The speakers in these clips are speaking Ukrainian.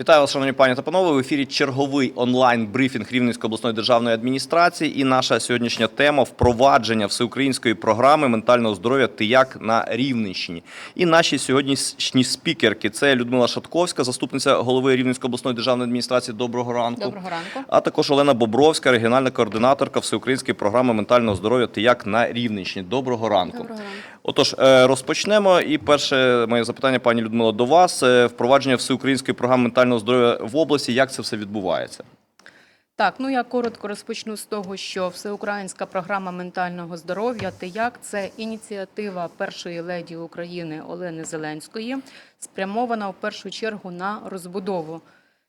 Вітаю вас, шановні пані та панове. В ефірі черговий онлайн брифінг Рівненської обласної державної адміністрації. І наша сьогоднішня тема впровадження всеукраїнської програми ментального здоров'я «Ти як» на Рівненщині. І наші сьогоднішні спікерки це Людмила Шатковська, заступниця голови Рівненської обласної державної адміністрації. Доброго ранку. Доброго ранку. А також Олена Бобровська, регіональна координаторка всеукраїнської програми ментального здоров'я «Ти як» на Рівненщині. Доброго ранку. Доброго ранку. Отож, е, розпочнемо. І перше моє запитання, пані Людмила, до вас. Е, Впровадження всеукраїнської програми ментального здоров'я в області. Як це все відбувається? Так, ну я коротко розпочну з того, що всеукраїнська програма ментального здоров'я «Ти як» – це ініціатива першої леді України Олени Зеленської, спрямована в першу чергу на розбудову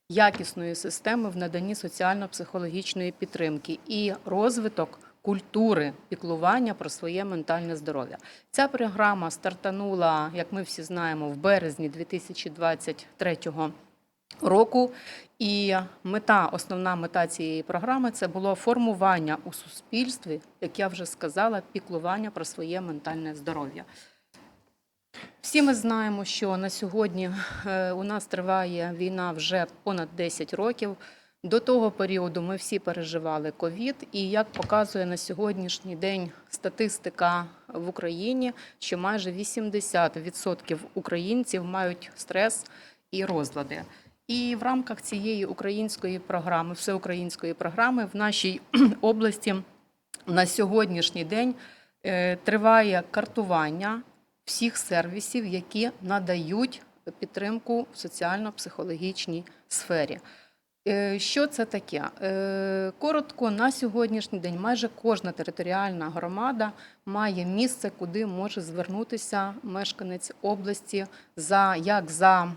якісної системи в наданні соціально-психологічної підтримки і розвиток культури піклування про своє ментальне здоров'я. Ця програма стартанула, як ми всі знаємо, в березні 2023 року. І мета, основна мета цієї програми це було формування у суспільстві, як я вже сказала, піклування про своє ментальне здоров'я. Всі ми знаємо, що на сьогодні е, у нас триває війна вже понад 10 років. До того періоду ми всі переживали ковід, і як показує на сьогоднішній день статистика в Україні, що майже 80% українців мають стрес і розлади. І в рамках цієї української програми, всеукраїнської програми, в нашій області на сьогоднішній день е, триває картування всіх сервісів, які надають підтримку в соціально-психологічній сфері. Е, Що це таке? Е, Коротко, на сьогоднішній день майже кожна територіальна громада має місце, куди може звернутися мешканець області за як за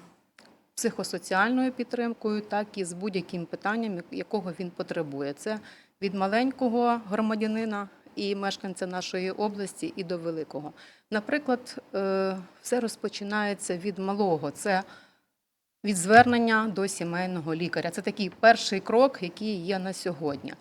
психосоціальною підтримкою, так і з будь-яким питанням, якого він потребує. Це від маленького громадянина і мешканця нашої області і до великого. Наприклад, е, все розпочинається від малого. Це від звернення до сімейного лікаря. Це такий перший крок, який є на сьогодні.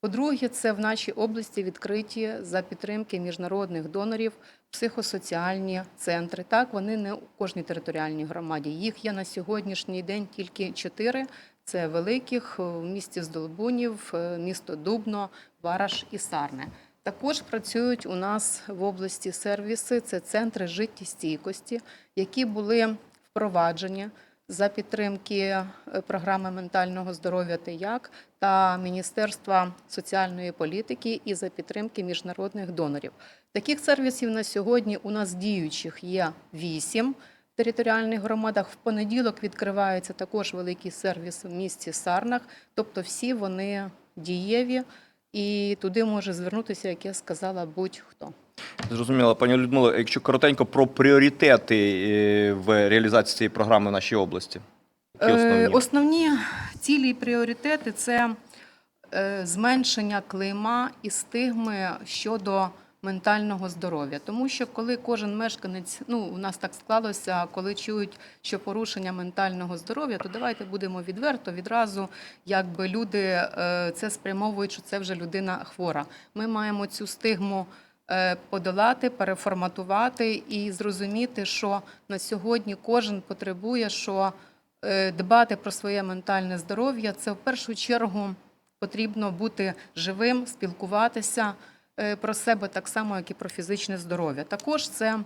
По-друге, це в нашій області відкриті за підтримки міжнародних донорів психосоціальні центри. Так, вони не у кожній територіальній громаді. Їх є на сьогоднішній день тільки чотири. Це великих е, в місті Здолбунів, е, місто Дубно, Вараш і Сарне. Також працюють у нас в області сервіси, це центри життєстійкості, які були впроваджені за підтримки е, програми ментального здоров'я «Ти як» та Міністерства соціальної політики і за підтримки міжнародних донорів. Таких сервісів на сьогодні у нас діючих є вісім в територіальних громадах. В понеділок відкривається також великий сервіс в місті Сарнах, тобто всі вони дієві. І туди може звернутися, як я сказала, будь-хто. Зрозуміло, пані Людмила, якщо коротенько про пріоритети е, в реалізації цієї програми в нашій області. Які Е, основні? Основні цілі і пріоритети це е, зменшення клейма і стигми щодо ментального здоров'я. Тому що коли кожен мешканець, ну у нас так склалося, коли чують, що порушення ментального здоров'я, то давайте будемо відверто відразу, якби люди е, це спрямовують, що це вже людина хвора. Ми маємо цю стигму е, подолати, переформатувати і зрозуміти, що на сьогодні кожен потребує, що е, дбати про своє ментальне здоров'я це в першу чергу потрібно бути живим, спілкуватися про себе так само, як і про фізичне здоров'я. Також це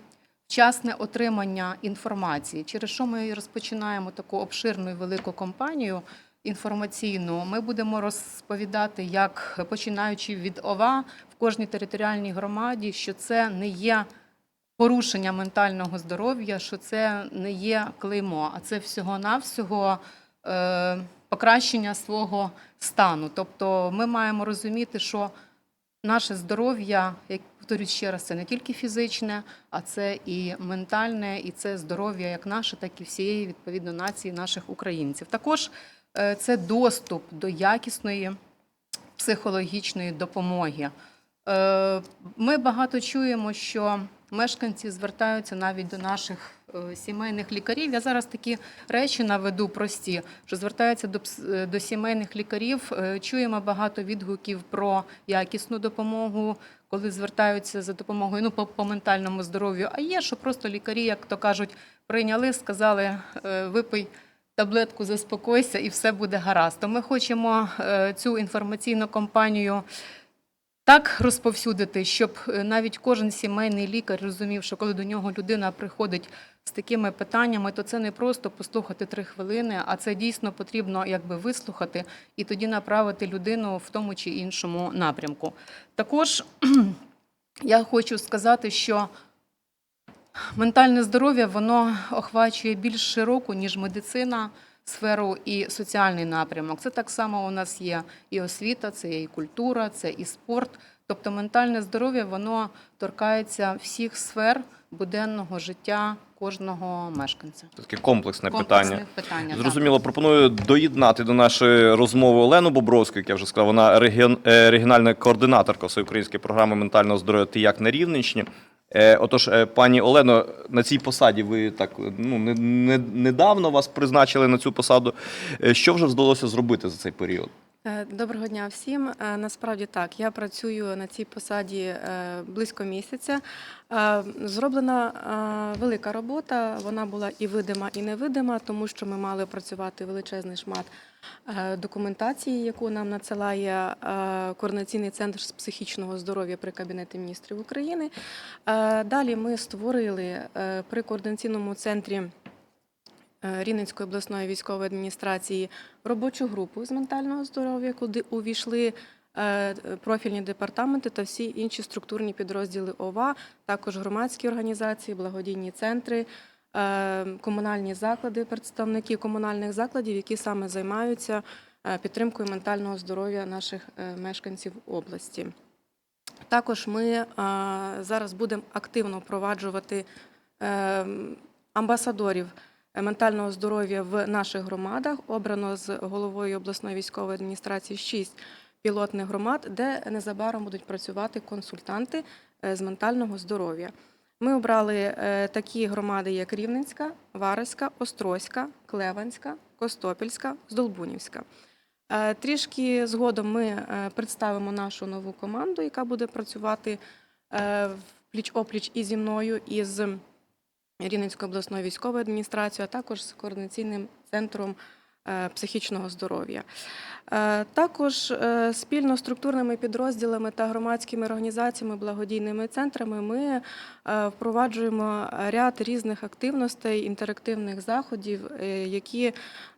вчасне отримання інформації, через що ми розпочинаємо таку обширну і велику кампанію інформаційну. Ми будемо розповідати, як починаючи від ОВА в кожній територіальній громаді, що це не є порушення ментального здоров'я, що це не є клеймо, а це всього-навсього е, покращення свого стану. Тобто ми маємо розуміти, що наше здоров'я, як повторюю ще раз, це не тільки фізичне, а це і ментальне, і це здоров'я як наше, так і всієї відповідно нації наших українців. Також е, це доступ до якісної психологічної допомоги. Е, Ми багато чуємо, що мешканці звертаються навіть до наших сімейних лікарів. Я зараз такі речі наведу прості, що звертаються до, е, до сімейних лікарів. Е, Чуємо багато відгуків про якісну допомогу, коли звертаються за допомогою ну, по, по ментальному здоров'ю. А є, що просто лікарі, як то кажуть, прийняли, сказали, е, випий таблетку заспокойся і все буде гаразд. То ми хочемо е, цю інформаційну кампанію так розповсюдити, щоб е, навіть кожен сімейний лікар розумів, що коли до нього людина приходить з такими питаннями, то це не просто послухати три хвилини, а це дійсно потрібно якби вислухати і тоді направити людину в тому чи іншому напрямку. Також я хочу сказати, що ментальне здоров'я воно охвачує більш широку, ніж медицина, сферу і соціальний напрямок. Це так само у нас є і освіта, це є і культура, це і спорт. Тобто ментальне здоров'я воно торкається всіх сфер буденного життя кожного мешканця. Це таке комплексне питання. питання. так. Зрозуміло, пропоную доєднати до нашої розмови Олену Бобровську, як я вже сказав, вона регіон, е, регіональна координаторка всеукраїнської програми ментального здоров'я «Ти як на Рівненщині. Е, Отож, е, пані Олено, на цій посаді ви так ну не, не, недавно вас призначили на цю посаду. Е, Що вже вдалося зробити за цей період? Доброго дня всім. Насправді так, я працюю на цій посаді близько місяця. Зроблена велика робота. Вона була і видима, і невидима, тому що ми мали працювати величезний шмат документації, яку нам надсилає е, координаційний центр з психічного здоров'я при Кабінеті міністрів України. Е, Далі ми створили е, при координаційному центрі. е, Рівненської обласної військової адміністрації робочу групу з ментального здоров'я, куди увійшли е, профільні департаменти та всі інші структурні підрозділи ОВА, також громадські організації, благодійні центри, е, комунальні заклади, представники комунальних закладів, які саме займаються е, підтримкою ментального здоров'я наших е, мешканців області. Також ми е, зараз будемо активно впроваджувати е, амбасадорів е, ментального здоров'я в наших громадах. Обрано з головою обласної військової адміністрації шість пілотних громад, де незабаром будуть працювати консультанти е, з ментального здоров'я. Ми обрали е, такі громади, як Рівненська, Вареська, Острозька, Клеванська, Костопільська, Здолбунівська. Е, Трішки згодом ми е, представимо нашу нову команду, яка буде працювати е, пліч-опліч і зі мною, і з Рівненською обласною військовою адміністрацією, а також з координаційним центром психічного здоров'я. Е, Також е, спільно з структурними підрозділами та громадськими організаціями, благодійними центрами ми е, впроваджуємо ряд різних активностей, інтерактивних заходів, е, які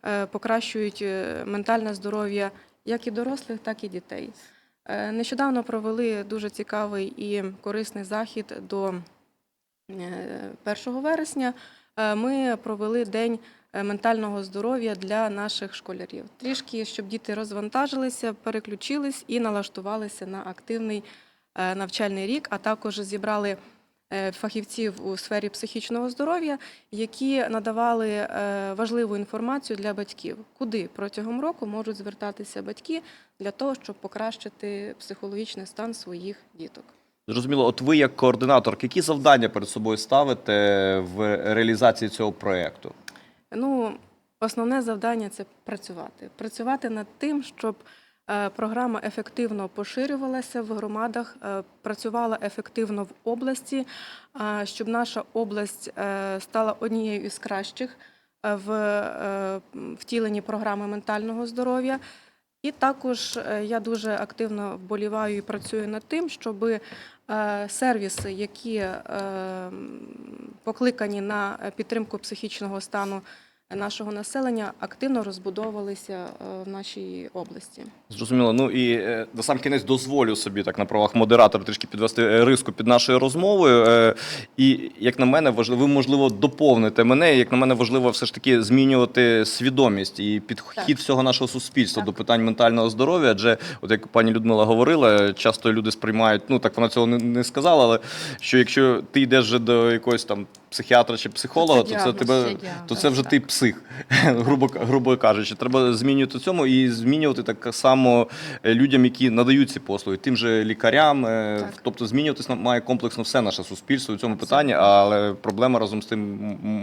е, покращують е, ментальне здоров'я як і дорослих, так і дітей. Е, Нещодавно провели дуже цікавий і корисний захід до е, 1 вересня. Е, Ми провели день е, ментального здоров'я для наших школярів. Трішки, щоб діти розвантажилися, переключились і налаштувалися на активний е, навчальний рік, а також зібрали е, фахівців у сфері психічного здоров'я, які надавали е, важливу інформацію для батьків, куди протягом року можуть звертатися батьки для того, щоб покращити психологічний стан своїх діток. Зрозуміло, от ви як координатор, які завдання перед собою ставите в реалізації цього проєкту? Ну, основне завдання це працювати. Працювати над тим, щоб е, програма ефективно поширювалася в громадах, е, працювала ефективно в області, щоб наша область е, стала однією із кращих е, в е, втіленні програми ментального здоров'я. І також е, я дуже активно вболіваю і працюю над тим, щоб е, сервіси, які е, покликані на підтримку психічного стану нашого населення, активно розбудовувалися е, в нашій області. Зрозуміло. Ну і е, на сам кінець дозволю собі так на правах модератора трішки підвести е, риску під нашою розмовою. І як на мене, важливо, ви можливо доповните мене. Як на мене, важливо все ж таки змінювати свідомість і підхід Так. всього нашого суспільства Так. до питань ментального здоров'я. Адже, от як пані Людмила говорила, часто люди сприймають, ну так вона цього не, сказала, але що якщо ти йдеш вже до якогось там психіатра чи психолога, то це діагноз, тебе діагноз, то це вже так. ти псих, грубо грубо кажучи. Треба змінювати цьому і змінювати так само е, людям, які надають ці послуги, тим же лікарям. е, Так. Тобто змінюватись має комплексно все наше суспільство у цьому питанні, але проблема разом з тим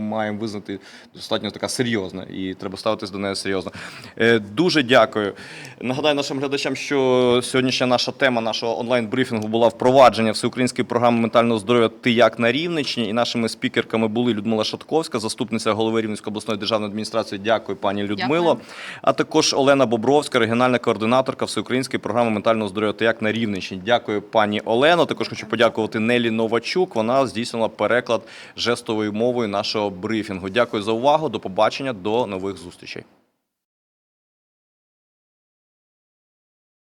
маємо визнати достатньо така серйозна, і треба ставитись до неї серйозно. Е, Дуже дякую. Нагадаю нашим глядачам, що сьогоднішня наша тема нашого онлайн-брифінгу була впровадження всеукраїнської програми ментального здоров'я Ти як на Рівненщині, і нашими спікерами спікерками були Людмила Шатковська, заступниця голови Рівненської обласної державної адміністрації. Дякую, пані Людмило. Дякую. А також Олена Бобровська, регіональна координаторка Всеукраїнської програми ментального здоров'я та як на Рівненщині. Дякую, пані Олено. Також хочу подякувати Нелі Новачук. Вона здійснила переклад жестовою мовою нашого брифінгу. Дякую за увагу. До побачення, до нових зустрічей.